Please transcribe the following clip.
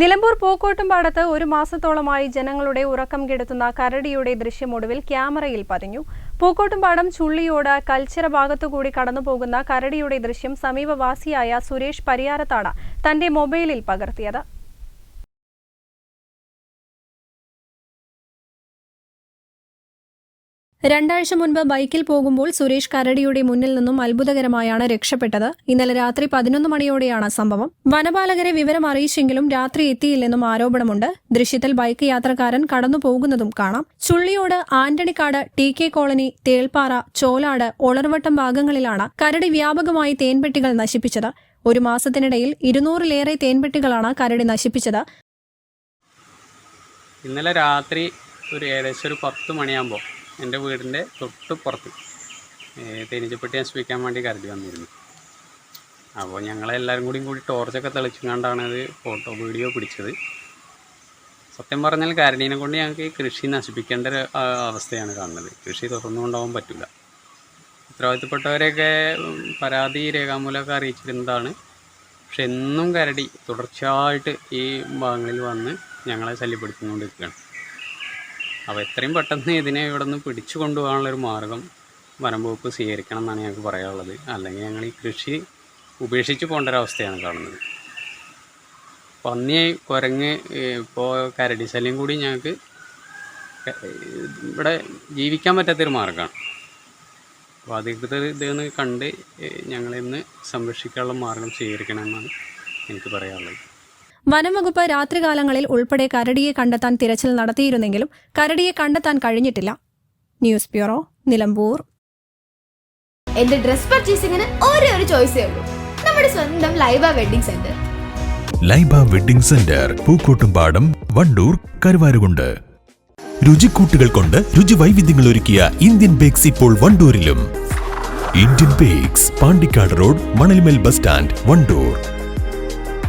Nilambur പൂക്കോട്ടുംപാടത്ത് ഒരു മാസത്തോളമായി ജനങ്ങളുടെ ഉറക്കം കെടുത്തുന്ന കരടിയുടെ ദൃശ്യം ഒടുവിൽ ക്യാമറയിൽ പതിഞ്ഞു. പൂക്കോട്ടുംപാടം ചുള്ളിയോട് കൽച്ചിറ ഭാഗത്തുകൂടി കടന്നുപോകുന്ന കരടിയുടെ ദൃശ്യം സമീപവാസിയായ സുരേഷ് പരിയാരത്താണ് തന്റെ മൊബൈലിൽ പകർത്തിയത്. രണ്ടാഴ്ച മുൻപ് ബൈക്കിൽ പോകുമ്പോൾ സുരേഷ് കരടിയുടെ മുന്നിൽ നിന്നും അത്ഭുതകരമായാണ് രക്ഷപ്പെട്ടത്. ഇന്നലെ രാത്രി പതിനൊന്ന് മണിയോടെയാണ് സംഭവം. വനപാലകരെ വിവരം അറിയിച്ചെങ്കിലും രാത്രി എത്തിയില്ലെന്നും ആരോപണമുണ്ട്. ദൃശ്യത്തിൽ ബൈക്ക് യാത്രക്കാരൻ കടന്നു പോകുന്നതും കാണാം. Chulliyode Antonykkad T K colony Thelpara Cholad Olarvattam ഭാഗങ്ങളിലാണ് കരടി വ്യാപകമായി തേൻപെട്ടികൾ നശിപ്പിച്ചത്. ഒരു മാസത്തിനിടയിൽ ഇരുന്നൂറിലേറെ തേൻപെട്ടികളാണ് കരടി നശിപ്പിച്ചത്. ഇന്നലെ രാത്രി ഒരു ഏകദേശം ഒരു പത്ത് മണിയാകുമ്പോൾ എന്റെ വീടിന്റെ തൊട്ട് പുറത്ത്. തേനീച്ചപ്പെട്ടി നശിപ്പിക്കാൻ വേണ്ടി കരുതി വന്നിരുന്നു. അപ്പോൾ ഞങ്ങളെല്ലാവരും കൂടി കൂടി ടോർച്ചൊക്കെ തെളിച്ചുകൊണ്ടാണ് അത് ഫോട്ടോ വീഡിയോ പിടിച്ചത്. സത്യം പറഞ്ഞാൽ കരടീനെ കൊണ്ട് ഞങ്ങൾക്ക് കൃഷി നശിപ്പിക്കേണ്ട ഒരു അവസ്ഥയാണ് കാണുന്നത്. കൃഷി തുറന്നു കൊണ്ടുപോകാൻ പറ്റില്ല. ഉത്തരവാദിത്തപ്പെട്ടവരെയൊക്കെ പരാതി രേഖാമൂലമൊക്കെ അറിയിച്ചിരുന്നതാണ്. പക്ഷെ എന്നും കരടി തുടർച്ചയായിട്ട് ഈ ഭാഗങ്ങളിൽ വന്ന് ഞങ്ങളെ ശല്യപ്പെടുത്തിക്കൊണ്ടിരിക്കുകയാണ്. അപ്പോൾ എത്രയും പെട്ടെന്ന് ഇതിനെ ഇവിടെ നിന്ന് പിടിച്ചു കൊണ്ടുപോകാനുള്ളൊരു മാർഗം വനംവകുപ്പ് സ്വീകരിക്കണം എന്നാണ് ഞങ്ങൾക്ക് പറയാനുള്ളത്. അല്ലെങ്കിൽ ഞങ്ങൾ ഈ കൃഷി ഉപേക്ഷിച്ച് പോകേണ്ട ഒരവസ്ഥയാണ് കാണുന്നത്. പന്നി കുരങ്ങ് ഇപ്പോൾ കരടി ശല്യം കൂടി ഞങ്ങൾക്ക് ഇവിടെ ജീവിക്കാൻ പറ്റാത്തൊരു മാർഗമാണ് അപ്പോൾ അധികൃതർ ഇതെന്ന് കണ്ട് ഞങ്ങളിന്ന് സംരക്ഷിക്കാനുള്ള മാർഗം സ്വീകരിക്കണമെന്നാണ് എനിക്ക് പറയാനുള്ളത്. വനംവകുപ്പ് രാത്രികാലങ്ങളിൽ ഉൾപ്പെടെ കരടിയെ കണ്ടെത്താൻ തിരച്ചിൽ നടത്തിയിരുന്നെങ്കിലും കരടിയെ കണ്ടെത്താൻ കഴിഞ്ഞിട്ടില്ല. News bureau Nilambur. എന്റെ ഡ്രസ് പർച്ചേസിംഗിന് ഒരേ ഒരു ചോയ്സേ ഉള്ളൂ. നമ്മുടെ സ്വന്തം Laiba wedding centre Laiba wedding centre Pookkottumpadam Wandoor Karuvarakundu. രുചിക്കൂട്ടുകൾ കൊണ്ട് രുചി വൈവിധ്യങ്ങൾ ഒരുക്കിയ ഇന്ത്യൻ ബേക്സ് ഇപ്പോൾ വണ്ടൂരിലും. Indian bakes Pandikkad road Manalmel bus stand Wandoor.